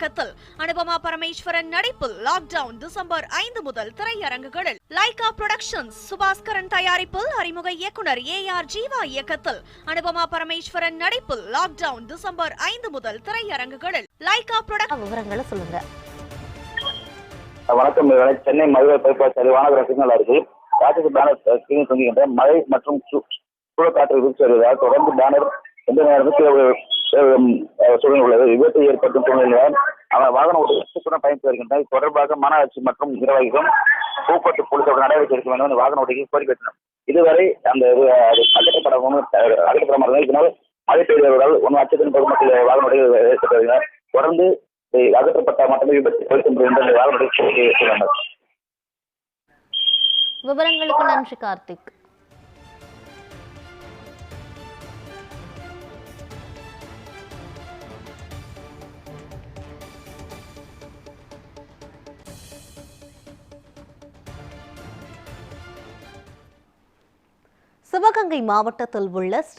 இயக்கத்தில் அனுபமா பரமேஸ்வரன் நடிப்பில் lockdown December ஐந்து முதல் திரையரங்குகளில். லைகா புரொடக்ஷன்ஸ் சுபாஸ்கரன் தயாரிப்பில் அறிமுக இயக்குனர் ஏ ஆர் ஜீவா இயக்கத்தில் அனுபமா பரமேஸ்வரன் நடிப்பில் லாக்டவுன் டிசம்பர் ஐந்து முதல் திரையரங்குகளில். லைகா புரொடக்ஷன் விவரங்களை சொல்லுங்க. வணக்கம் சென்னை மதுரை பைபாஸ் வானகர சிக்னல் அருகில் ராட்சச பேனர் தொங்குகின்ற மழை மற்றும் சூழக்காற்று வீழ்ச்சி வருவதால் தொடர்ந்து பேனர் எந்த அஹ், சூழ்நிலை உள்ளது. விபத்து ஏற்படும் சூழ்நிலையால் அவன் வாகன ஓட்டிகள் பயணித்து வருகின்றனர் இது தொடர்பாக மாநகராட்சி மற்றும் நிர்வாகிகளும் போக்குவரத்து போலீசார் நடவடிக்கை எடுக்க வேண்டும் என்று வாகன ஓட்டிகள் கோரிக்கை வைத்தனர் இதுவரை அந்த இது, அது அகற்றப்படாமல் அகற்றப்படாமல் இதனால் மழை பெய்து வருவதால் ஒன்று அச்சத்தின் பொதுமக்கள் வாகன ஓட்டிகள் ஏற்பட்டு வருகின்றனர் தொடர்ந்து இது அகற்றப்பட்ட மட்டுமே விபத்து தவிர்க்க என்று வாகன ஓட்டிகள் கோரிக்கை வைத்துள்ளனர் விவரங்களுக்கு நன்றி கார்த்திக். சிவகங்கை மாவட்டத்தில் உள்ள ஸ்ரீ